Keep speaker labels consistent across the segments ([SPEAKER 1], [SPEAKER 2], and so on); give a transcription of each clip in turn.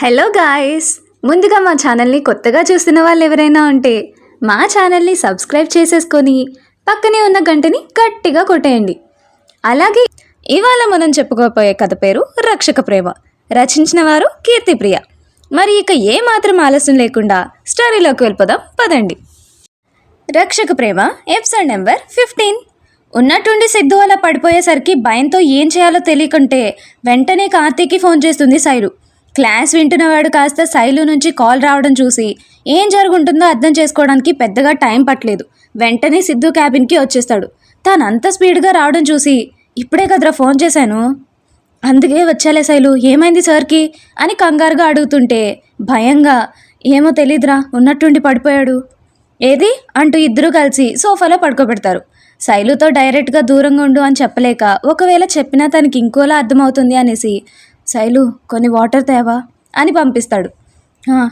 [SPEAKER 1] Hello guys. ముందుగా మా ఛానల్ని కొత్తగా చూస్తున్న వాళ్ళు ఎవరైనా ఉంటే మా ఛానల్ని సబ్స్క్రైబ్ చేసేసుకొని పక్కనే ఉన్న గంటని గట్టిగా కొట్టేయండి. అలాగే ఇవాళ మనం చెప్పుకోపోయే కథ పేరు రక్షక ప్రేమ. రచించిన వారు కీర్తిప్రియ. మరి ఇక ఏమాత్రం ఆలస్యం లేకుండా స్టోరీలోకి వెళ్ళిపోదాం పదండి. రక్షక ప్రేమ ఎపిసోడ్ నెంబర్ ఫిఫ్టీన్. ఉన్నట్టుండి సిద్ధు అలా పడిపోయేసరికి భయంతో ఏం చేయాలో తెలియకుంటే వెంటనే కార్తీక్కి ఫోన్ చేస్తుంది సైరు క్లాస్ వింటున్నవాడు కాస్త శైలు నుంచి కాల్ రావడం చూసి ఏం జరుగుంటుందో అర్థం చేసుకోవడానికి పెద్దగా టైం పట్టలేదు. వెంటనే సిద్ధు క్యాబిన్కి వచ్చేస్తాడు. తాను అంత స్పీడ్గా రావడం చూసి ఇప్పుడే కదరా ఫోన్ చేశాను? అందుకే వచ్చాలే శైలు. ఏమైంది సార్కి? అని కంగారుగా అడుగుతుంటే భయంగా. ఏమో తెలీదురా. ఉన్నట్టుండి పడిపోయాడు. ఏది? అంటూ ఇద్దరూ కలిసి సోఫాలో పడుకోబెడతారు. శైలుతో డైరెక్ట్గా దూరంగా ఉండు అని చెప్పలేక ఒకవేళ చెప్పినా తనకి ఇంకోలా అర్థమవుతుంది అనేసి శైలు కొన్ని వాటర్ తేవా? అని పంపిస్తాడు.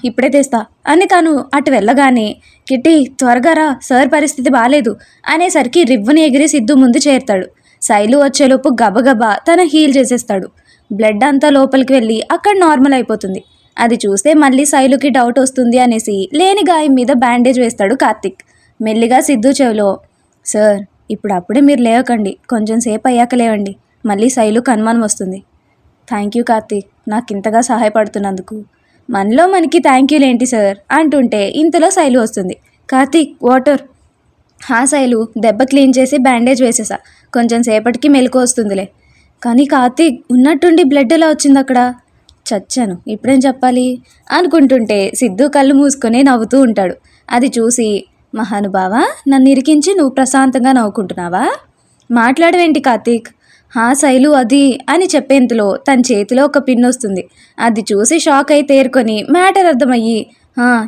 [SPEAKER 1] ఇప్పుడే తెస్తా. అని తను అటు వెళ్ళగానే కిట్టి త్వరగా రా. సార్ పరిస్థితి బాగాలేదు అనేసరికి రివ్వుని ఎగిరి సిద్ధు ముందు చేరుతాడు. శైలు వచ్చేలోపు గబగబా తన హీల్ చేసేస్తాడు. బ్లడ్ అంతా లోపలికి వెళ్ళి అక్కడ నార్మల్ అయిపోతుంది. అది చూస్తే మళ్ళీ శైలుకి డౌట్ వస్తుంది అనేసి లేని గాయం మీద బ్యాండేజ్ వేస్తాడు కార్తిక్. మెల్లిగా సిద్ధు చెవిలో సార్ ఇప్పుడు అప్పుడే మీరు లేవకండి. కొంచెం సేపు అయ్యాక లేవండి. మళ్ళీ శైలుకు అనుమానం వస్తుంది. Thank you Karthik. నాకు ఇంతగా సహాయపడుతున్నందుకు. మనలో మనకి థ్యాంక్ యూలేంటి సార్? అంటుంటే ఇంతలో శైలు వస్తుంది. కార్తీక్ వాటర్. హా శైలు దెబ్బ క్లీన్ చేసి బ్యాండేజ్ వేసేసా. కొంచెం సేపటికి మెలకు వస్తుందిలే. కానీ కార్తీక్ ఉన్నట్టుండి బ్లడ్ ఎలా వచ్చింది అక్కడ? చచ్చాను. ఇప్పుడేం చెప్పాలి? అనుకుంటుంటే సిద్ధు కళ్ళు మూసుకొని నవ్వుతూ ఉంటాడు. అది చూసి మహానుభావ నన్ను ఇరికించి నువ్వు ప్రశాంతంగా నవ్వుకుంటున్నావా? మాట్లాడవేంటి కార్తీక్? హా శైలు అది అని చెప్పేంతలో తన చేతిలో ఒక పిన్ వస్తుంది. అది చూసి షాక్ అయి తేరుకొని మ్యాటర్ అర్థమయ్యి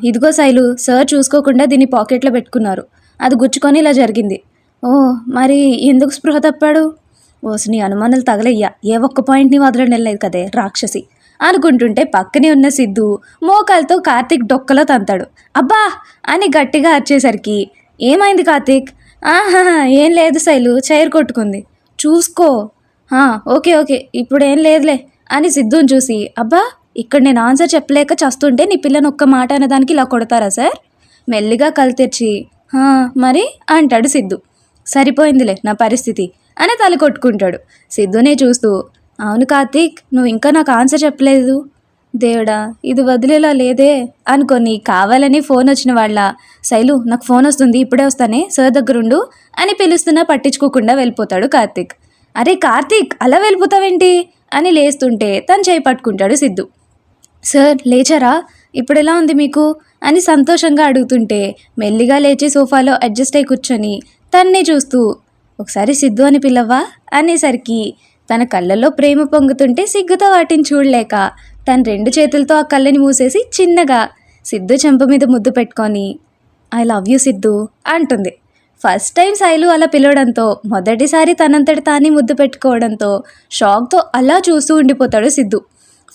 [SPEAKER 1] ఇదిగో శైలు సార్ చూసుకోకుండా దీన్ని పాకెట్లో పెట్టుకున్నారు. అది గుచ్చుకొని ఇలా జరిగింది. ఓ మరి ఎందుకు స్పృహ తప్పాడు? ఓసి నీ అనుమానాలు తగలయ్యా. ఏ ఒక్క పాయింట్ని వదలడం వెళ్ళలేదు కదే రాక్షసి అనుకుంటుంటే పక్కనే ఉన్న సిద్ధు మోకాలతో కార్తీక్ డొక్కలో తంతాడు. అబ్బా! అని గట్టిగా అరిచేసరికి ఏమైంది కార్తీక్? ఆహా ఏం లేదు శైలు చైర్ కొట్టుకుంది. చూసుకో. ఓకే ఓకే ఇప్పుడేం లేదులే అని సిద్ధుని చూసి అబ్బా ఇక్కడ నేను ఆన్సర్ చెప్పలేక చస్తుంటే నీ పిల్లని ఒక్క మాట అనేదానికి ఇలా కొడతారా సార్? మెల్లిగా కళ్ళు తెరిచి మరి? అంటాడు సిద్ధు. సరిపోయిందిలే నా పరిస్థితి అని తల కొట్టుకుంటాడు. సిద్ధునే చూస్తూ అవును కార్తీక్ నువ్వు ఇంకా నాకు ఆన్సర్ చెప్పలేదు. దేవుడా ఇది వదిలేలా లేదే అనుకొని కావాలని ఫోన్ వచ్చిన వాళ్ళ శైలు నాకు ఫోన్ వస్తుంది ఇప్పుడే వస్తానే సార్ దగ్గరుండు అని పిలుస్తున్నా పట్టించుకోకుండా వెళ్ళిపోతాడు కార్తీక్. అరే కార్తీక్ అలా వెళ్ళిపోతావేంటి? అని లేస్తుంటే తను చేయి పట్టుకుంటాడు సిద్ధు. సార్ లేచారా? ఇప్పుడు ఎలా ఉంది మీకు? అని సంతోషంగా అడుగుతుంటే మెల్లిగా లేచి సోఫాలో అడ్జస్ట్ అయి కూర్చొని తన్నే చూస్తూ ఒకసారి సిద్ధు అని పిల్లవ్వా అనేసరికి తన కళ్ళల్లో ప్రేమ పొంగుతుంటే సిగ్గుతో వాటిని చూడలేక తన రెండు చేతులతో ఆ కళ్ళని మూసేసి చిన్నగా సిద్ధు చెంప మీద ముద్దు పెట్టుకొని ఐ లవ్ యూ సిద్ధు అంటుంది. ఫస్ట్ టైం శైలు అలా పిలవడంతో మొదటిసారి తనంతటి తానే ముద్దు పెట్టుకోవడంతో షాక్తో అలా చూస్తూ ఉండిపోతాడు సిద్ధు.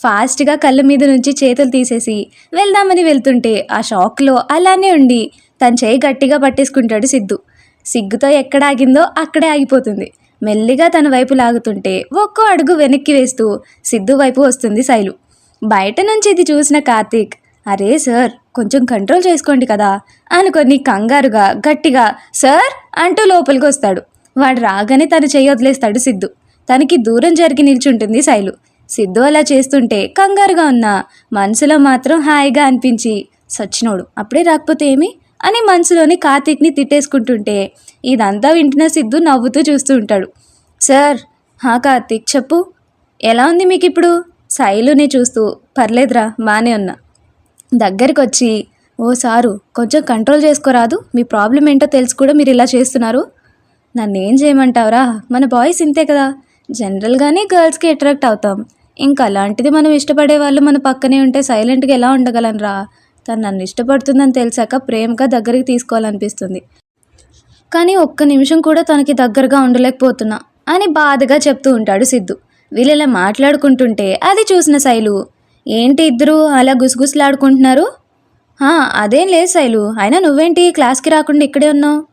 [SPEAKER 1] ఫాస్ట్గా కళ్ళ మీద నుంచి చేతులు తీసేసి వెళ్దామని వెళ్తుంటే ఆ షాక్లో అలానే ఉండి తన చేయి గట్టిగా పట్టేసుకుంటాడు సిద్ధు. సిగ్గుతో ఎక్కడ ఆగిందో అక్కడే ఆగిపోతుంది. మెల్లిగా తన వైపు లాగుతుంటే ఒక్కో అడుగు వెనక్కి వేస్తూ సిద్ధు వైపు వస్తుంది శైలు బయట నుంచి ఇది చూసిన కార్తీక్ అరే సార్ కొంచెం కంట్రోల్ చేసుకోండి కదా అనుకొని కంగారుగా గట్టిగా సార్ అంటూ లోపలికి వస్తాడు. వాడు రాగానే తను చెయ్యి వదిలేస్తాడు సిద్ధు. తనకి దూరం జరిగి నిల్చుంటుంది శైలు. సిద్ధు అలా చేస్తుంటే కంగారుగా ఉన్న మనసులో మాత్రం హాయిగా అనిపించి సచ్చినోడు అప్పుడే రాకపోతే ఏమి? అని మనసులోని కార్తీక్ని తిట్టేసుకుంటుంటే ఇదంతా వింటున్న సిద్ధు నవ్వుతూ చూస్తూ ఉంటాడు. సార్ హా కార్తీక్ చెప్పు. ఎలా ఉంది మీకు ఇప్పుడు శైలుని చూస్తూ పర్లేదురా బాగానే ఉన్నా. దగ్గరికి వచ్చి ఓ సారు కొంచెం కంట్రోల్ చేసుకోరాదు మీ ప్రాబ్లం ఏంటో తెలుసు కూడా మీరు ఇలా చేస్తున్నారు? నన్ను ఏం చేయమంటావురా? మన బాయ్స్ ఇంతే కదా. జనరల్గానే గర్ల్స్కి అట్రాక్ట్ అవుతాం. ఇంకా అలాంటిది మనం ఇష్టపడే వాళ్ళు మన పక్కనే ఉంటే సైలెంట్గా ఎలా ఉండగలనరా? తను నన్ను ఇష్టపడుతుందని తెలిసాక ప్రేమగా దగ్గరికి తీసుకోవాలనిపిస్తుంది. కానీ ఒక్క నిమిషం కూడా తనకి దగ్గరగా ఉండలేకపోతున్నా అని బాధగా చెప్తూ ఉంటాడు సిద్ధు. వీళ్ళలా మాట్లాడుకుంటుంటే అది చూసిన శైలు ఏంటి ఇద్దరు అలా గుసగుసలాడుకుంటున్నారు? అదేం లేదు శైలు అయినా నువ్వేంటి క్లాస్కి రాకుండా ఇక్కడే ఉన్నావు?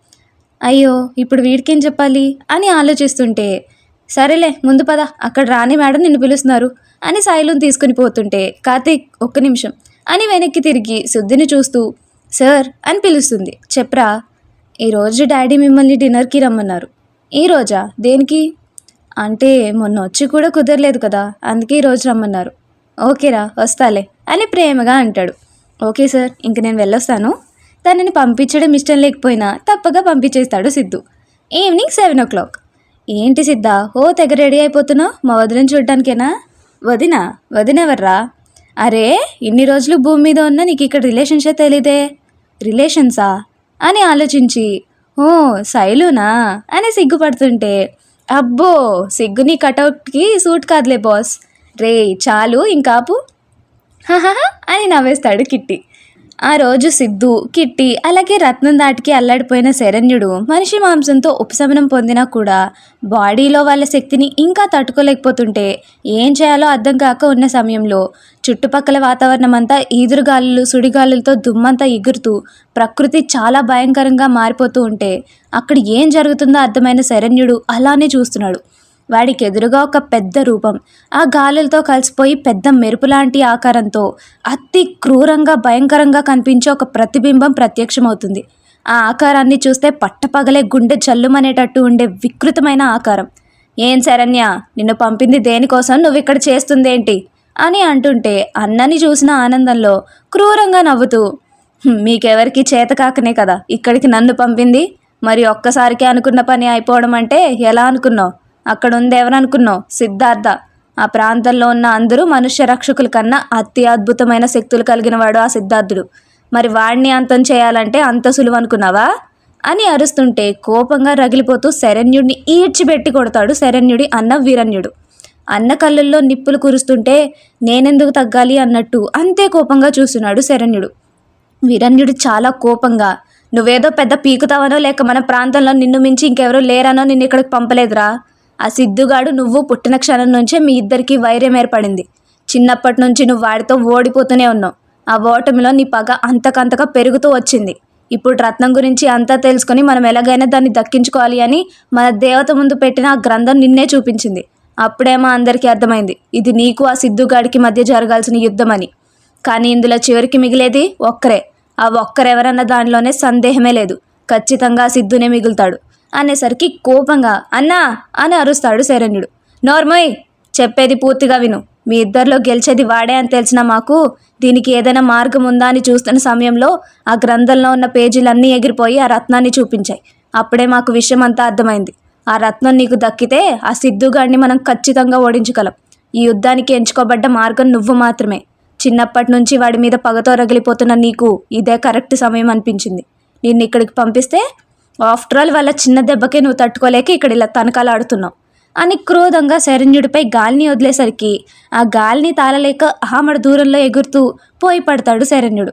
[SPEAKER 1] అయ్యో ఇప్పుడు వీడికేం చెప్పాలి? అని ఆలోచిస్తుంటే సరేలే ముందు పద అక్కడ రాని మేడం నిన్ను పిలుస్తున్నారు అని శైలుని తీసుకుని పోతుంటే కార్తీక్ ఒక్క నిమిషం అని వెనక్కి తిరిగి శుద్ధిని చూస్తూ సార్ అని పిలుస్తుంది. చెప్పరా ఈరోజు డాడీ మిమ్మల్ని డిన్నర్కి రమ్మన్నారు. ఈ రోజా? దేనికి? అంటే మొన్న వచ్చి కూడా కుదరలేదు కదా అందుకే ఈరోజు రమ్మన్నారు. ఓకేరా వస్తాలే అని ప్రేమగా అంటాడు. ఓకే సార్ ఇంక నేను వెళ్ళొస్తాను. తనని పంపించడం ఇష్టం లేకపోయినా తప్పగా పంపించేస్తాడు సిద్ధు. Evening seven o'clock. ఏంటి సిద్ధ ఓ తెగ రెడీ అయిపోతున్నావు మా వదిలిని చూడటానికేనా వదినా వదినెవర్రా అరే ఇన్ని రోజులు భూమి మీద ఉన్న నీకు ఇక్కడ రిలేషన్షిప్ తెలీదే. రిలేషన్సా? అని ఆలోచించి ఓ శైలునా? అని సిగ్గుపడుతుంటే అబ్బో సిగ్గు నీ కటౌట్కి సూట్ కాదులే బాస్. రే చాలు ఇంకాపు. హహహ అని నవ్వేస్తాడు కిట్టి. ఆ రోజు సిద్ధు కిట్టి అలాగే రత్నం దాటికి అల్లాడిపోయిన శరణ్యుడు మనిషి మాంసంతో ఉపశమనం పొందినా కూడా బాడీలో వాళ్ళ శక్తిని ఇంకా తట్టుకోలేకపోతుంటే ఏం చేయాలో అర్థం కాక ఉన్న సమయంలో చుట్టుపక్కల వాతావరణం అంతా ఈదురుగాలులు సుడిగాలులతో దుమ్మంతా ఎగురుతూ ప్రకృతి చాలా భయంకరంగా మారిపోతూ ఉంటే అక్కడ ఏం జరుగుతుందో అర్థమైన శరణ్యుడు అలానే చూస్తున్నాడు. వాడికి ఎదురుగా ఒక పెద్ద రూపం. ఆ గాలులతో కలిసిపోయి పెద్ద మెరుపు లాంటి ఆకారంతో అతి క్రూరంగా భయంకరంగా కనిపించే ఒక ప్రతిబింబం ప్రత్యక్షమవుతుంది. ఆ ఆకారాన్ని చూస్తే పట్టపగలే గుండె జల్లుమనేటట్టు ఉండే వికృతమైన ఆకారం. ఏం శరణ్య నిన్ను పంపింది దేనికోసం? నువ్వు ఇక్కడ చేస్తుందేంటి? అని అంటుంటే అన్నని చూసిన ఆనందంలో క్రూరంగా నవ్వుతూ మీకెవరికి చేత కాకనే కదా. ఇక్కడికి నన్ను పంపింది? మరి ఒక్కసారికే అనుకున్న పని అయిపోవడం అంటే ఎలా అనుకున్నావు? అక్కడ ఉందెవరనుకున్నావు సిద్ధార్థ. ఆ ప్రాంతంలో ఉన్న అందరూ మనుష్య రక్షకుల కన్నా అతి అద్భుతమైన శక్తులు కలిగిన వాడు ఆ సిద్ధార్థుడు. మరి వాడిని అంతం చేయాలంటే అంత సులువు అనుకున్నావా అని అరుస్తుంటే కోపంగా రగిలిపోతూ శరణ్యుడిని ఈడ్చిపెట్టి కొడతాడు శరణ్యుడి అన్న వీరన్యుడు. అన్న కళ్ళల్లో నిప్పులు కురుస్తుంటే నేనెందుకు తగ్గాలి అన్నట్టు అంతే కోపంగా చూస్తున్నాడు శరణ్యుడు. వీరన్యుడు చాలా కోపంగా నువ్వేదో పెద్ద పీకుతావనో లేక మన ప్రాంతంలో నిన్ను మించి ఇంకెవరూ లేరనో నిన్ను ఇక్కడికి పంపలేదురా. ఆ సిద్ధుగాడు నువ్వు పుట్టిన క్షణం నుంచే మీ ఇద్దరికి వైర్యం ఏర్పడింది. చిన్నప్పటి నుంచి నువ్వు వాడితో ఓడిపోతూనే ఉన్నావు. ఆ ఓటమిలో నీ పగ అంతకంతగా పెరుగుతూ వచ్చింది. ఇప్పుడు రత్నం గురించి అంతా తెలుసుకొని మనం ఎలాగైనా దాన్ని దక్కించుకోవాలి అని మన దేవత ముందు పెట్టిన ఆ గ్రంథం నిన్నే చూపించింది. అప్పుడేమో అందరికీ అర్థమైంది. ఇది నీకు ఆ సిద్ధుగాడికి మధ్య జరగాల్సిన యుద్ధమని. కానీ ఇందులో చివరికి మిగిలేది ఒక్కరే. ఆ ఒక్కరెవరన్న దానిలోనే సందేహమే లేదు. ఖచ్చితంగా ఆ సిద్ధునే మిగులుతాడు. అనేసరికి కోపంగా అన్నా! అని అరుస్తాడు శరణ్యుడు. నోర్మోయ్ చెప్పేది పూర్తిగా విను. మీ ఇద్దరిలో గెలిచేది వాడే అని తెలిసిన మాకు దీనికి ఏదైనా మార్గం ఉందా అని చూస్తున్న సమయంలో ఆ గ్రంథంలో ఉన్న పేజీలన్నీ ఎగిరిపోయి ఆ రత్నాన్ని చూపించాయి. అప్పుడే మాకు విషయం అంతా అర్థమైంది. ఆ రత్నం నీకు దక్కితే ఆ సిద్ధుగాడిని మనం ఖచ్చితంగా ఓడించగలం. ఈ యుద్ధానికి ఎంచుకోబడ్డ మార్గం నువ్వు మాత్రమే. చిన్నప్పటి నుంచి వాడి మీద పగతో రగిలిపోతున్న నీకు ఇదే కరెక్ట్ సమయం అనిపించింది. నిన్ను ఇక్కడికి పంపిస్తే ఆఫ్టర్ ఆల్ వాళ్ళ చిన్న దెబ్బకే నువ్వు తట్టుకోలేక ఇక్కడ ఇలా తనకాలాడుతున్నావు. అని క్రోధంగా శరణ్యుడిపై గాలిని వదిలేసరికి ఆ గాలిని తాళలేక ఆమడ దూరంలో ఎగురుతూ పోయి పడతాడు శరణ్యుడు.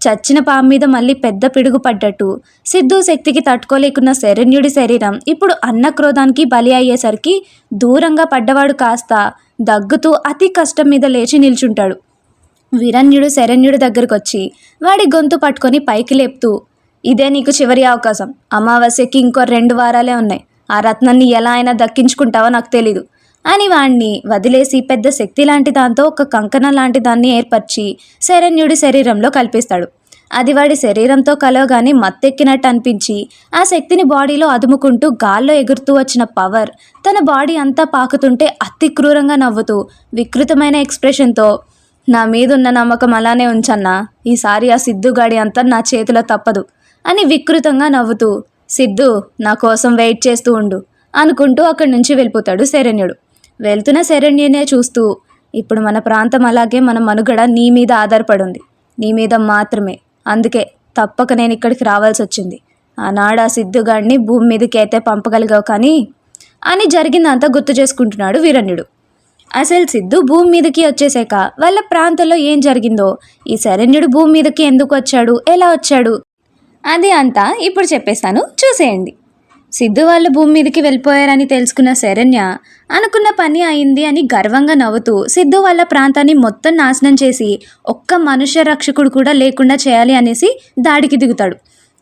[SPEAKER 1] చచ్చిన పాము మీద మళ్ళీ పెద్ద పిడుగు పడ్డట్టు సిద్ధు శక్తికి తట్టుకోలేకున్న శరణ్యుడి శరీరం ఇప్పుడు అన్న క్రోధానికి బలి అయ్యేసరికి దూరంగా పడ్డవాడు కాస్త దగ్గుతూ అతి కష్టం మీద లేచి నిల్చుంటాడు. వీరన్యుడు శరణ్యుడి దగ్గరకు వచ్చి వాడి గొంతు పట్టుకొని పైకి లేపుతూ ఇదే నీకు చివరి అవకాశం. అమావాస్యకి ఇంకో రెండు వారాలే ఉన్నాయి. ఆ రత్నాన్ని ఎలా అయినా దక్కించుకుంటావో నాకు తెలీదు. అని వాణ్ణి వదిలేసి పెద్ద శక్తి లాంటి దాంతో ఒక కంకణం లాంటి దాన్ని ఏర్పరిచి శరణ్యుడి శరీరంలో కల్పిస్తాడు. అది వాడి శరీరంతో కలవగానే మత్తెక్కినట్టు అనిపించి ఆ శక్తిని బాడీలో అదుముకుంటూ గాల్లో ఎగురుతూ వచ్చిన పవర్ తన బాడీ అంతా పాకుతుంటే అతి క్రూరంగా నవ్వుతూ వికృతమైన ఎక్స్ప్రెషన్తో నా మీదున్న నమ్మకం అలానే ఉంచన్నా. ఈసారి ఆ సిద్ధుగాడి అంతా నా చేతిలో తప్పదు. అని వికృతంగా నవ్వుతూ సిద్ధు నా కోసం వెయిట్ చేస్తూ ఉండు అనుకుంటూ అక్కడి నుంచి వెళ్ళిపోతాడు శరణ్యుడు. వెళ్తున్న శరణ్యునే చూస్తూ ఇప్పుడు మన ప్రాంతం అలాగే మన మనుగడ నీ మీద ఆధారపడి ఉంది నీ మీద మాత్రమే. అందుకే తప్పక నేను ఇక్కడికి రావాల్సి వచ్చింది. ఆనాడు ఆ సిద్ధుగాడిని భూమి మీదకి అయితే పంపగలిగావు కానీ అని జరిగిందంతా గుర్తు చేసుకుంటున్నాడు వీరణ్యుడు అసలు సిద్ధు భూమి మీదకి వచ్చేసాక వాళ్ళ ప్రాంతంలో ఏం జరిగిందో ఈ శరణ్యుడు భూమి మీదకి ఎందుకు వచ్చాడు ఎలా వచ్చాడు అది అంతా ఇప్పుడు చెప్పేస్తాను. చూసేయండి. సిద్ధు వాళ్ళు భూమి మీదకి వెళ్ళిపోయారని తెలుసుకున్న శరణ్య అనుకున్న పని అయింది అని గర్వంగా నవ్వుతూ సిద్ధు వాళ్ళ ప్రాంతాన్ని మొత్తం నాశనం చేసి ఒక్క మనుష్య రక్షకుడు కూడా లేకుండా చేయాలి అనేసి దాడికి దిగుతాడు.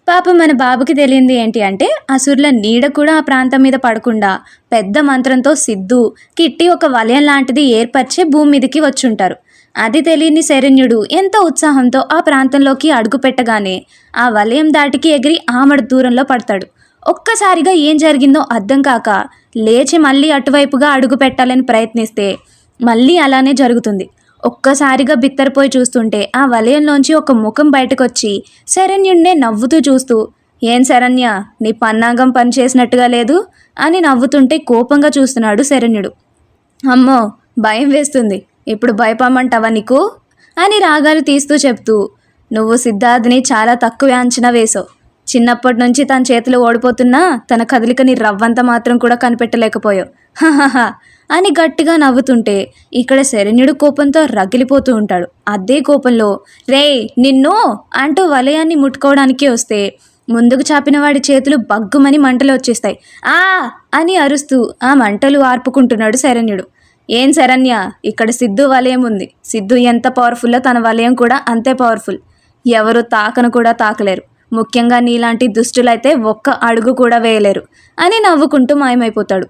[SPEAKER 1] పాపం మన బాబుకి తెలియంది ఏంటి అంటే అసురుల నీడ కూడా ఆ ప్రాంతం మీద పడకుండా పెద్ద మంత్రంతో సిద్ధు కిట్టి ఒక వలయం లాంటిది ఏర్పరిచే భూమి మీదకి వచ్చుంటారు. అది తెలియని శరణ్యుడు ఎంతో ఉత్సాహంతో ఆ ప్రాంతంలోకి అడుగు పెట్టగానే ఆ వలయం దాటికి ఎగిరి ఆమడ దూరంలో పడతాడు. ఒక్కసారిగా ఏం జరిగిందో అర్థం కాక లేచి మళ్ళీ అటువైపుగా అడుగు పెట్టాలని ప్రయత్నిస్తే మళ్ళీ అలానే జరుగుతుంది. ఒక్కసారిగా బిత్తరపోయి చూస్తుంటే ఆ వలయంలోంచి ఒక ముఖం బయటకొచ్చి శరణ్యుడినే నవ్వుతూ చూస్తూ ఏం శరణ్య నీ పన్నాగం పని చేసినట్టుగా లేదు? అని నవ్వుతుంటే కోపంగా చూస్తున్నాడు శరణ్యుడు. అమ్మో భయం వేస్తుంది. ఇప్పుడు భయపడమంటావా నీకు? అని రాగాలు తీస్తూ చెప్తూ నువ్వు సిద్ధార్థ్ని చాలా తక్కువ అంచనా వేసావు చిన్నప్పటి నుంచి తన చేతిలో ఓడిపోతున్నా తన కదలికని రవ్వంత మాత్రం కూడా కనిపెట్టలేకపోయావు. అని గట్టిగా నవ్వుతుంటే ఇక్కడ శరణ్యుడు కోపంతో రగిలిపోతూ ఉంటాడు. అదే కోపంలో రే నిన్ను! అంటూ వలయాన్ని ముట్టుకోవడానికి వస్తే ముందుకు చాపిన వాడి చేతులు బగ్గుమని మంటలు వచ్చేస్తాయి. ఆ! అని అరుస్తూ ఆ మంటలు ఆర్పుకుంటున్నాడు శరణ్యుడు. ఏం శరణ్య? ఇక్కడ సిద్ధు వలయం ఉంది. సిద్ధు ఎంత పవర్ఫుల్లో తన వలయం కూడా అంతే పవర్ఫుల్ ఎవరు తాకను కూడా తాకలేరు. ముఖ్యంగా నీలాంటి దుష్టులైతే ఒక్క అడుగు కూడా వేయలేరు. అని నవ్వుకుంటూ మాయమైపోతాడు.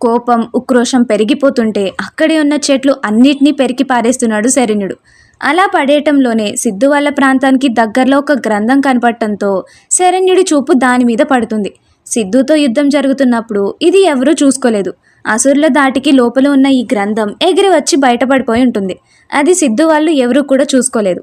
[SPEAKER 1] కోపం ఉక్రోషం పెరిగిపోతుంటే అక్కడే ఉన్న చెట్లు అన్నిటినీ పెరికి పారేస్తున్నాడు శరణ్యుడు. అలా పడేయటంలోనే సిద్ధు వాళ్ళ ప్రాంతానికి దగ్గరలో ఒక గ్రంథం కనపడటంతో శరణ్యుడి చూపు దాని మీద పడుతుంది. సిద్ధుతో యుద్ధం జరుగుతున్నప్పుడు ఇది ఎవరూ చూసుకోలేదు. అసురుల దాటికి లోపల ఉన్న ఈ గ్రంథం ఎగిరి వచ్చి బయటపడిపోయి ఉంటుంది. అది సిద్ధు వాళ్ళు ఎవరూ కూడా చూసుకోలేదు.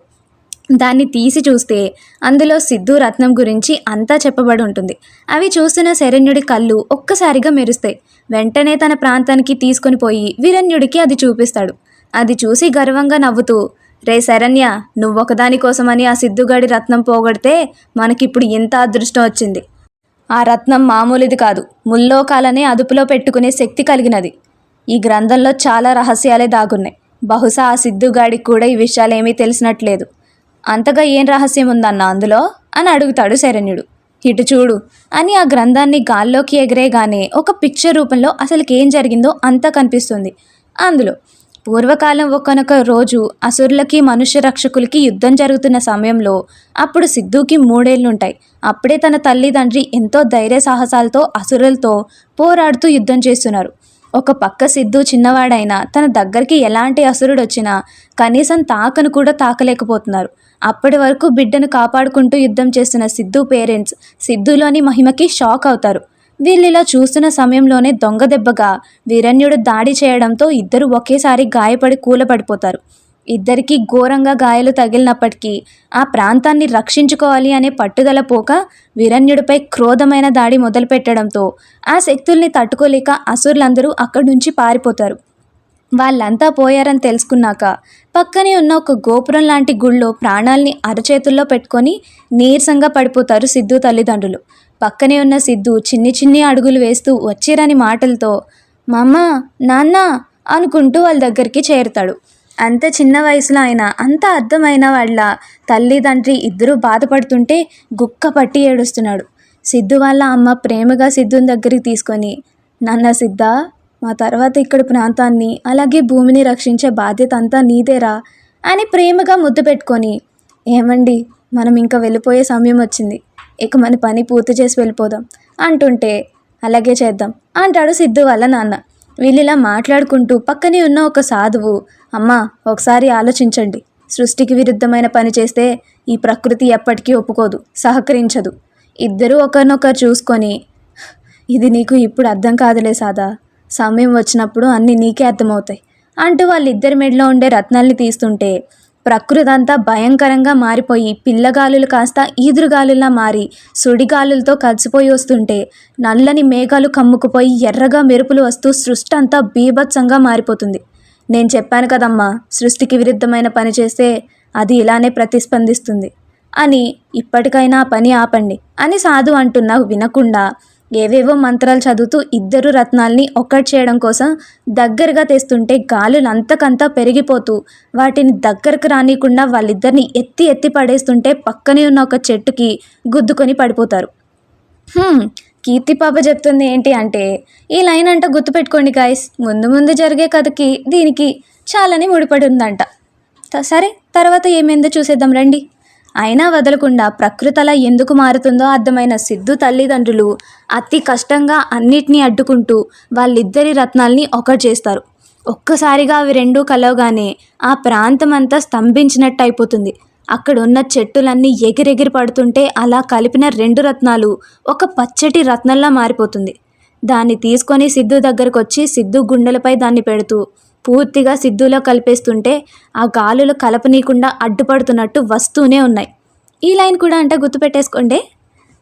[SPEAKER 1] దాన్ని తీసి చూస్తే అందులో సిద్ధు రత్నం గురించి అంతా చెప్పబడి ఉంటుంది. అవి చూస్తున్న శరణ్యుడి కళ్ళు ఒక్కసారిగా మెరుస్తాయి. వెంటనే తన ప్రాంతానికి తీసుకొని పోయి వీరన్యుడికి అది చూపిస్తాడు. అది చూసి గర్వంగా నవ్వుతూ రే శరణ్య నువ్వొకదాని కోసమని ఆ సిద్ధుగాడి రత్నం పోగొడితే మనకిప్పుడు ఎంత అదృష్టం వచ్చింది. ఆ రత్నం మామూలుది కాదు. ముల్లోకాలనే అదుపులో పెట్టుకునే శక్తి కలిగినది. ఈ గ్రంథంలో చాలా రహస్యాలే దాగున్నాయి. బహుశా ఆ సిద్ధుగాడికి కూడా ఈ విషయాలేమీ తెలిసినట్లేదు. అంతగా ఏం రహస్యం ఉందన్న అందులో? అని అడుగుతాడు శరణ్యుడు. ఇటు చూడు అని ఆ గ్రంథాన్ని గాల్లోకి ఎగిరేగానే ఒక పిక్చర్ రూపంలో అసలుకి ఏం జరిగిందో అంతా కనిపిస్తుంది. అందులో పూర్వకాలం ఒకనొక రోజు అసురులకి మనుష్య రక్షకులకి యుద్ధం జరుగుతున్న సమయంలో అప్పుడు సిద్ధుకి మూడేళ్ళుంటాయి అప్పుడే తన తల్లిదండ్రి ఎంతో ధైర్య సాహసాలతో అసురులతో పోరాడుతూ యుద్ధం చేస్తున్నారు. ఒక పక్క సిద్ధు చిన్నవాడైనా తన దగ్గరికి ఎలాంటి అసురుడు వచ్చినా కనీసం తాకను కూడా తాకలేకపోతున్నారు. అప్పటి వరకు బిడ్డను కాపాడుకుంటూ యుద్ధం చేస్తున్న సిద్ధు పేరెంట్స్ సిద్ధులోని మహిమకి షాక్ అవుతారు. వీళ్ళిలా చూస్తున్న సమయంలోనే దొంగ దెబ్బగా వీరన్యుడు దాడి చేయడంతో ఇద్దరు ఒకేసారి గాయపడి కూలపడిపోతారు. ఇద్దరికీ ఘోరంగా గాయాలు తగిలినప్పటికీ ఆ ప్రాంతాన్ని రక్షించుకోవాలి అనే పట్టుదల పోక వీరన్యుడిపై క్రోధమైన దాడి మొదలుపెట్టడంతో ఆ శక్తుల్ని తట్టుకోలేక అసురులందరూ అక్కడి నుంచి పారిపోతారు. వాళ్ళంతా పోయారని తెలుసుకున్నాక పక్కనే ఉన్న ఒక గోపురం లాంటి గుళ్ళో ప్రాణాల్ని అరచేతుల్లో పెట్టుకొని నీరసంగా పడిపోతారు సిద్ధు తల్లిదండ్రులు. పక్కనే ఉన్న సిద్ధు చిన్ని చిన్ని అడుగులు వేస్తూ వచ్చిరని మాటలతో మమ్మ నాన్న అనుకుంటూ వాళ్ళ దగ్గరికి చేరుతాడు. అంత చిన్న వయసులో అయినా అంత అర్థమైన వాళ్ళ తల్లిదండ్రి ఇద్దరూ బాధపడుతుంటే గుక్క పట్టి ఏడుస్తున్నాడు. సిద్ధు వాళ్ళ అమ్మ ప్రేమగా సిద్ధుని దగ్గరికి తీసుకొని నాన్న సిద్ధ మా తర్వాత ఇక్కడ ప్రాంతాన్ని అలాగే భూమిని రక్షించే బాధ్యత అంతా నీదేరా అని ప్రేమగా ముద్దు పెట్టుకొని ఏమండి మనం ఇంకా వెళ్ళిపోయే సమయం వచ్చింది. ఇక మన పని పూర్తి చేసి వెళ్ళిపోదాం. అంటుంటే అలాగే చేద్దాం. అంటాడు సిద్ధు వాళ్ళ నాన్న. వీళ్ళిలా మాట్లాడుకుంటూ పక్కనే ఉన్న ఒక సాధువు అమ్మా ఒకసారి ఆలోచించండి. సృష్టికి విరుద్ధమైన పని చేస్తే ఈ ప్రకృతి ఎప్పటికీ ఒప్పుకోదు సహకరించదు. ఇద్దరూ ఒకరినొకరు చూసుకొని ఇది నీకు ఇప్పుడు అర్థం కాదులే సాదా సమయం వచ్చినప్పుడు అన్నీ నీకే అర్థమవుతాయి. అంటూ వాళ్ళిద్దరి మెడలో ఉండే రత్నాల్ని తీస్తుంటే ప్రకృతంతా భయంకరంగా మారిపోయి పిల్లగాలులు కాస్త ఈదురుగాలులా మారి సుడిగాలులతో కలిసిపోయి వస్తుంటే నల్లని మేఘాలు కమ్ముకుపోయి ఎర్రగా మెరుపులు వస్తూ సృష్టి అంతా బీభత్సంగా మారిపోతుంది. నేను చెప్పాను కదమ్మా సృష్టికి విరుద్ధమైన పని చేస్తే అది ఇలానే ప్రతిస్పందిస్తుంది. అని ఇప్పటికైనా పని ఆపండి అని సాధు అంటున్నా వినకుండా ఏవేవో మంత్రాలు చదువుతూ ఇద్దరు రత్నాల్ని ఒక్కటి చేయడం కోసం దగ్గరగా తెస్తుంటే గాలులు అంతకంతా పెరిగిపోతూ వాటిని దగ్గరకు రానియకుండా వాళ్ళిద్దరిని ఎత్తి ఎత్తి పడేస్తుంటే పక్కనే ఉన్న ఒక చెట్టుకి గుద్దుకొని పడిపోతారు. కీర్తి పాప చెప్తుంది ఏంటి అంటే ఈ లైన్ అంట గుర్తుపెట్టుకోండి గాయస్ ముందు ముందు జరిగే కథకి దీనికి చాలానే ముడిపడి ఉందంట. సరే తర్వాత ఏమైందో చూసేద్దాం రండి. అయినా వదలకుండా ప్రకృతలా ఎందుకు మారుతుందో అర్థమైన సిద్ధు తల్లిదండ్రులు అతి కష్టంగా అన్నిటినీ అడ్డుకుంటూ వాళ్ళిద్దరి రత్నాల్ని ఒకటి చేస్తారు. ఒక్కసారిగా అవి రెండూ కలవగానే ఆ ప్రాంతం అంతా స్తంభించినట్టు అయిపోతుంది అక్కడున్న చెట్టులన్నీ ఎగిరెగిరి పడుతుంటే అలా కలిపిన రెండు రత్నాలు ఒక పచ్చటి రత్నంలా మారిపోతుంది. దాన్ని తీసుకొని సిద్ధు దగ్గరకు వచ్చి సిద్ధు గుండెలపై దాన్ని పెడుతూ పూర్తిగా సిద్ధులో కలిపేస్తుంటే ఆ గాలులు కలపనీయకుండా అడ్డుపడుతున్నట్టు వస్తూనే ఉన్నాయి. ఈ లైన్ కూడా అంటే గుర్తుపెట్టేసుకోండి.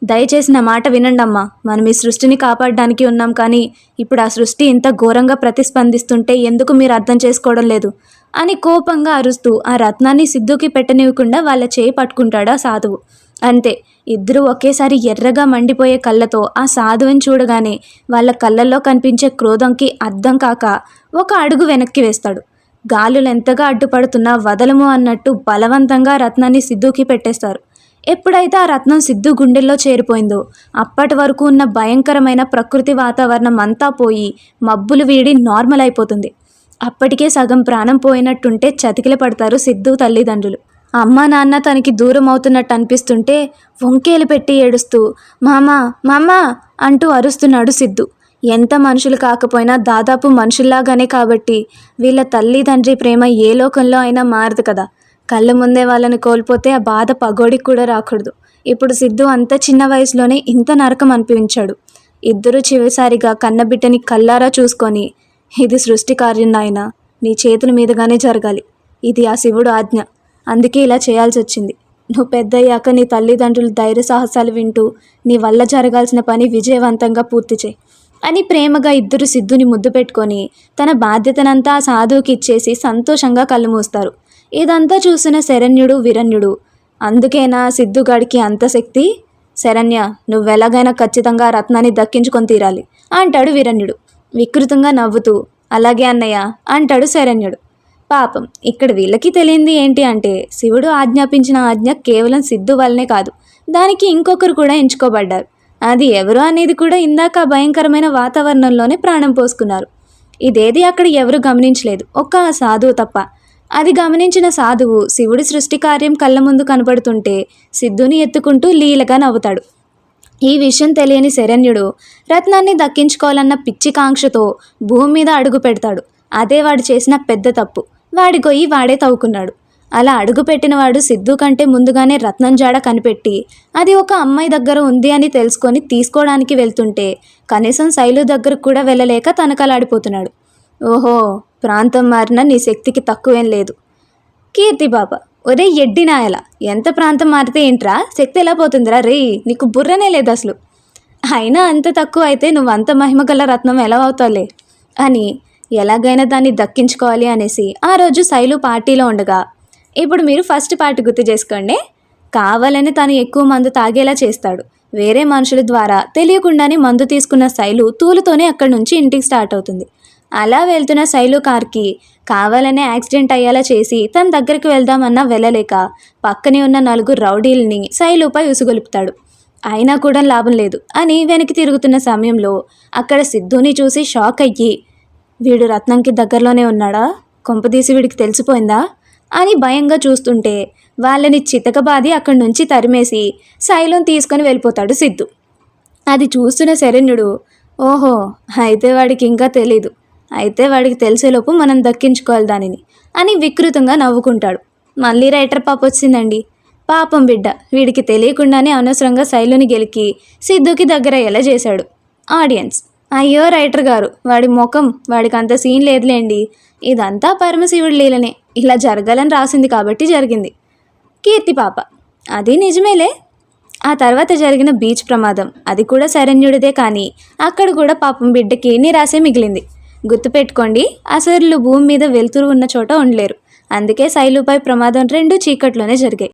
[SPEAKER 1] దయచేసి నా మాట వినండమ్మా. మనం ఈ సృష్టిని కాపాడడానికి ఉన్నాం కానీ ఇప్పుడు ఆ సృష్టి ఇంత ఘోరంగా ప్రతిస్పందిస్తుంటే ఎందుకు మీరు అర్థం చేసుకోవడం లేదు? అని కోపంగా అరుస్తూ ఆ రత్నాన్ని సిద్ధుకి పెట్టనివ్వకుండా వాళ్ళ చేయి పట్టుకుంటాడు ఆ సాధువు. అంతే. ఇద్దరు ఒకేసారి ఎర్రగా మండిపోయే కళ్ళతో ఆ సాధువుని చూడగానే వాళ్ళ కళ్ళల్లో కనిపించే క్రోధంకి అర్థం కాక ఒక అడుగు వెనక్కి వేస్తాడు. గాలులు ఎంతగా అడ్డుపడుతున్నా వదలము అన్నట్టు బలవంతంగా రత్నాన్ని సిద్ధుకి పెట్టేస్తారు. ఎప్పుడైతే ఆ రత్నం సిద్ధు గుండెల్లో చేరిపోయిందో అప్పటి వరకు ఉన్న భయంకరమైన ప్రకృతి వాతావరణం అంతా పోయి మబ్బులు వీడి నార్మల్ అయిపోతుంది. అప్పటికే సగం ప్రాణం పోయినట్టుంటే చతికిల పడతారు సిద్ధు తల్లిదండ్రులు. అమ్మ నాన్న తనకి దూరం అవుతున్నట్టు అనిపిస్తుంటే వంకేలు పెట్టి ఏడుస్తూ మామా మామా అంటూ అరుస్తున్నాడు సిద్ధు. ఎంత మనుషులు కాకపోయినా దాదాపు మనుషుల్లాగానే కాబట్టి వీళ్ళ తల్లి తండ్రి ప్రేమ ఏ లోకంలో అయినా మారదు కదా. కళ్ళ ముందే వాళ్ళని కోల్పోతే ఆ బాధ పగోడికి కూడా రాకూడదు. ఇప్పుడు సిద్ధు అంత చిన్న వయసులోనే ఇంత నరకం అనిపించాడు. ఇద్దరు చివరిసారిగా కన్నబిడ్డని కల్లారా చూసుకొని ఇది సృష్టి కార్యం నాయన నీ చేతుల మీదుగానే జరగాలి. ఇది ఆ శివుడు ఆజ్ఞ. అందుకే ఇలా చేయాల్సి వచ్చింది. నువ్వు పెద్దయ్యాక నీ తల్లిదండ్రులు ధైర్య సాహసాలు వింటూ నీ వల్ల జరగాల్సిన పని విజయవంతంగా పూర్తి చేయి. అని ప్రేమగా ఇద్దరు సిద్ధుని ముద్దు పెట్టుకొని తన బాధ్యతనంతా సాధువుకి ఇచ్చేసి సంతోషంగా కళ్ళు మూస్తారు. ఇదంతా చూసిన శరణ్యుడు విరణ్యుడు అందుకేనా సిద్ధుగాడికి అంత శక్తి? శరణ్య నువ్వెలాగైనా ఖచ్చితంగా రత్నాన్ని దక్కించుకొని తీరాలి అంటాడు విరణ్యుడు వికృతంగా నవ్వుతూ అలాగే అన్నయ్య అంటాడు శరణ్యుడు. పాపం ఇక్కడ వీళ్ళకి తెలియంది ఏంటి అంటే శివుడు ఆజ్ఞాపించిన ఆజ్ఞ కేవలం సిద్ధు వల్లనే కాదు. దానికి ఇంకొకరు కూడా ఎంచుకోబడ్డారు. అది ఎవరు అనేది కూడా ఇందాక భయంకరమైన వాతావరణంలోనే ప్రాణం పోసుకున్నారు. ఇదేది అక్కడ ఎవరు గమనించలేదు. ఒక్క సాధువు తప్ప. అది గమనించిన సాధువు శివుడి సృష్టి కార్యం కళ్ళ ముందు కనపడుతుంటే సిద్ధుని ఎత్తుకుంటూ లీలగా నవ్వుతాడు. ఈ విషయం తెలియని శరణ్యుడు రత్నాన్ని దక్కించుకోవాలన్న పిచ్చి కాంక్షతో భూమి మీద అడుగు పెడతాడు. అదే వాడు చేసిన పెద్ద తప్పు. వాడి గొయ్యి వాడే తవ్వుకున్నాడు. అలా అడుగుపెట్టినవాడు సిద్ధు కంటే ముందుగానే రత్నం జాడ కనిపెట్టి అది ఒక అమ్మాయి దగ్గర ఉంది అని తెలుసుకొని తీసుకోవడానికి వెళ్తుంటే కనీసం శైలు దగ్గరకు కూడా వెళ్ళలేక తనకలాడిపోతున్నాడు. ఓహో ప్రాంతం మారిన నీ శక్తికి తక్కువేం లేదు. కీర్తి బాబా ఒరే ఎడ్డి నాయల ఎంత ప్రాంతం మారితే ఏంట్రా? శక్తి ఎలా పోతుందిరా? రే నీకు బుర్రనే లేదు అసలు. అయినా అంత తక్కువ అయితే నువ్వు అంత మహిమగల రత్నం ఎలా అవుతావులే? అని ఎలాగైనా దాన్ని దక్కించుకోవాలి అనేసి ఆ రోజు శైలు పార్టీలో ఉండగా ఇప్పుడు మీరు ఫస్ట్ పార్టీ గుర్తు చేసుకోండి. కావాలని తను ఎక్కువ మందు తాగేలా చేస్తాడు. వేరే మనుషుల ద్వారా తెలియకుండానే మందు తీసుకున్న శైలు తూలుతోనే అక్కడి నుంచి ఇంటికి స్టార్ట్ అవుతుంది. అలా వెళ్తున్న శైలు కార్కి కావాలనే యాక్సిడెంట్ అయ్యేలా చేసి తన దగ్గరికి వెళ్దామన్నా వెళ్ళలేక పక్కనే ఉన్న నలుగురు రౌడీల్ని శైలుపై ఉసుగొలుపుతాడు. అయినా కూడా లాభం లేదు అని వెనక్కి తిరుగుతున్న సమయంలో అక్కడ సిద్ధుని చూసి షాక్ అయ్యి వీడు రత్నంకి దగ్గరలోనే ఉన్నాడా? కొంపదీసి వీడికి తెలిసిపోయిందా? అని భయంగా చూస్తుంటే వాళ్ళని చితకబాది అక్కడి నుంచి తరిమేసి శైలం తీసుకొని వెళ్ళిపోతాడు సిద్ధు. అది చూస్తున్న శరణ్యుడు ఓహో అయితే వాడికి ఇంకా తెలీదు. అయితే వాడికి తెలిసేలోపు మనం దక్కించుకోవాలి దానిని అని వికృతంగా నవ్వుకుంటాడు. మళ్ళీ రైటర్ పాప వచ్చిందండి. పాపం బిడ్డ వీడికి తెలియకుండానే అనవసరంగా శైలుని గెలికి సిద్ధుకి దగ్గర ఎలా చేశాడు. ఆడియన్స్ అయ్యో రైటర్ గారు వాడి ముఖం వాడికి అంత సీన్ లేదులేండి. ఇదంతా పరమశివుడి లీలనే. ఇలా జరగాలని రాసింది కాబట్టి జరిగింది. కీర్తి పాప అది నిజమేలే. ఆ తర్వాత జరిగిన బీచ్ ప్రమాదం అది కూడా శరణ్యుడిదే కానీ అక్కడ కూడా పాపం బిడ్డకి నిరాశే మిగిలింది. గుర్తుపెట్టుకోండి అసలు భూమి మీద వెలుతురు ఉన్న చోట ఉండలేరు. అందుకే శైలుపై ప్రమాదం రెండు చీకట్లోనే జరిగాయి.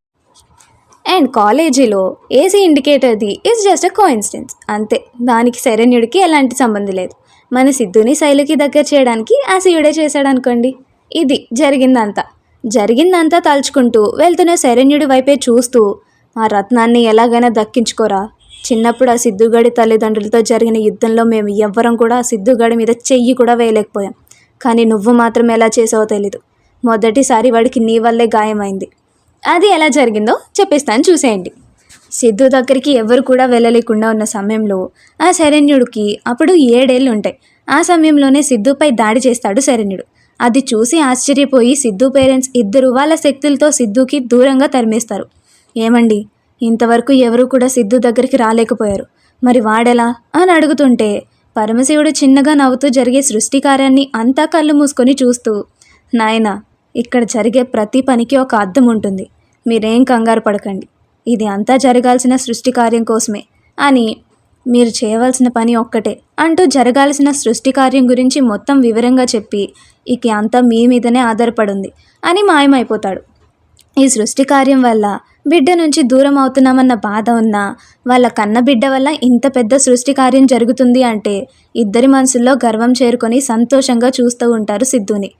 [SPEAKER 1] అండ్ కాలేజీలో ఏసీ ఇండికేటర్ది ఇస్ జస్ట్ అ కోఇన్సిడెన్స్ అంతే దానికి శరణ్యుడికి ఎలాంటి సంబంధం లేదు. మన సిద్ధుని శైలుకి దగ్గర చేయడానికి ఆ శివుడే చేశాడు అనుకోండి ఇది జరిగిందంతా. జరిగిందంతా తలుచుకుంటూ వెళ్తున్న శరణ్యుడి వైపే చూస్తూ మా రత్నాన్ని ఎలాగైనా దక్కించుకోరా. చిన్నప్పుడు ఆ సిద్ధుగాడి తల్లిదండ్రులతో జరిగిన యుద్ధంలో మేము ఎవ్వరం కూడా ఆ సిద్ధుగాడి మీద చెయ్యి కూడా వేయలేకపోయాం. కానీ నువ్వు మాత్రం ఎలా చేసావో తెలీదు. మొదటిసారి వాడికి నీ వల్లే గాయమైంది. అది ఎలా జరిగిందో చెప్పేస్తాను చూసేయండి. సిద్ధు దగ్గరికి ఎవరు కూడా వెళ్ళలేకుండా ఉన్న సమయంలో ఆ శరణ్యుడికి అప్పుడు ఏడేళ్ళు ఉంటాయి. ఆ సమయంలోనే సిద్ధుపై దాడి చేస్తాడు శరణ్యుడు. అది చూసి ఆశ్చర్యపోయి సిద్ధు పేరెంట్స్ ఇద్దరు వాళ్ళ శక్తులతో సిద్ధుకి దూరంగా తరిమేస్తారు. ఏమండి ఇంతవరకు ఎవరు కూడా సిద్ధు దగ్గరికి రాలేకపోయారు. మరి వాడెలా? అని అడుగుతుంటే పరమశివుడు చిన్నగా నవ్వుతూ జరిగే సృష్టికార్యాన్ని అంతా కళ్ళు మూసుకొని చూస్తూ నాయనా ఇక్కడ జరిగే ప్రతి పనికి ఒక అర్థం ఉంటుంది. మీరేం కంగారు పడకండి. ఇది అంతా జరగాల్సిన సృష్టి కార్యం కోసమే. అని మీరు చేయవలసిన పని ఒక్కటే అంటూ జరగాల్సిన సృష్టి కార్యం గురించి మొత్తం వివరంగా చెప్పి ఇక అంతా మీ మీదనే ఆధారపడింది అని మాయమైపోతాడు. ఈ సృష్టి కార్యం వల్ల బిడ్డ నుంచి దూరం అవుతున్నామన్న బాధ ఉన్నా వాళ్ళ కన్న బిడ్డ వల్ల ఇంత పెద్ద సృష్టి కార్యం జరుగుతుంది అంటే ఇద్దరి మనసుల్లో గర్వం చేరుకొని సంతోషంగా చూస్తూ ఉంటారు సిద్ధుని.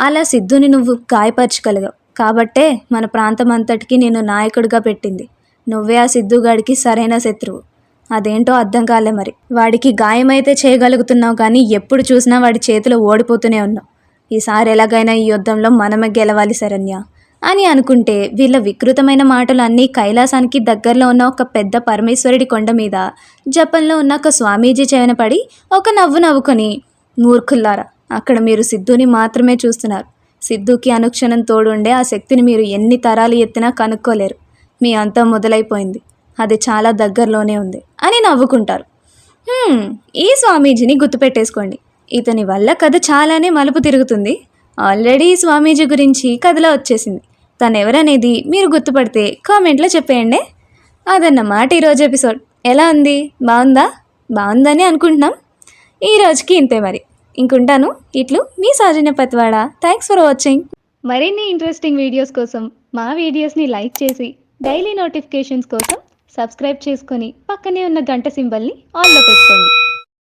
[SPEAKER 1] అలా సిద్ధుని నువ్వు గాయపరచగలిగావు. కాబట్టే మన ప్రాంతం అంతటికి నేను నాయకుడిగా పెట్టింది. నువ్వే ఆ సిద్ధుగాడికి సరైన శత్రువు. అదేంటో అర్థం కాలే మరి. వాడికి గాయమైతే చేయగలుగుతున్నావు కానీ ఎప్పుడు చూసినా వాడి చేతిలో ఓడిపోతూనే ఉన్నావు. ఈసారి ఎలాగైనా ఈ యుద్ధంలో మనమే గెలవాలి శరణ్య. అని అనుకుంటే వీళ్ళ వికృతమైన మాటలు అన్నీ కైలాసానికి దగ్గరలో ఉన్న ఒక పెద్ద పరమేశ్వరుడి కొండ మీద జపంలో ఉన్న ఒక స్వామీజీ చెవిన పడి ఒక నవ్వు నవ్వుకొని మూర్ఖుల్లారా అక్కడ మీరు సిద్ధుని మాత్రమే చూస్తున్నారు. సిద్ధుకి అనుక్షణం తోడుండే ఆ శక్తిని మీరు ఎన్ని తరాలు ఎత్తినా కనుక్కోలేరు. మీ అంతం మొదలైపోయింది. అది చాలా దగ్గరలోనే ఉంది అని నవ్వుకుంటారు. ఈ స్వామీజీని గుర్తుపెట్టేసుకోండి. ఇతని వల్ల కథ చాలానే మలుపు తిరుగుతుంది. ఆల్రెడీ స్వామీజీ గురించి కథలో వచ్చేసింది. తను ఎవరనేది మీరు గుర్తుపడితే కామెంట్లో చెప్పేయండి. అదన్నమాట ఈరోజు ఎపిసోడ్. ఎలా ఉంది? బాగుందా? బాగుందని అనుకుంటున్నాం. ఈ రోజుకి ఇంతే మరి. ఇంకుంటాను. ఇట్లు మీ Sajanya Patwada. Thanks for watching మరిన్ని ఇంట్రెస్టింగ్ వీడియోస్ కోసం మా వీడియోస్ని లైక్ చేసి డైలీ నోటిఫికేషన్స్ కోసం సబ్స్క్రైబ్ చేసుకొని పక్కనే ఉన్న గంట సింబల్ని ఆన్లో పెట్టుకోండి.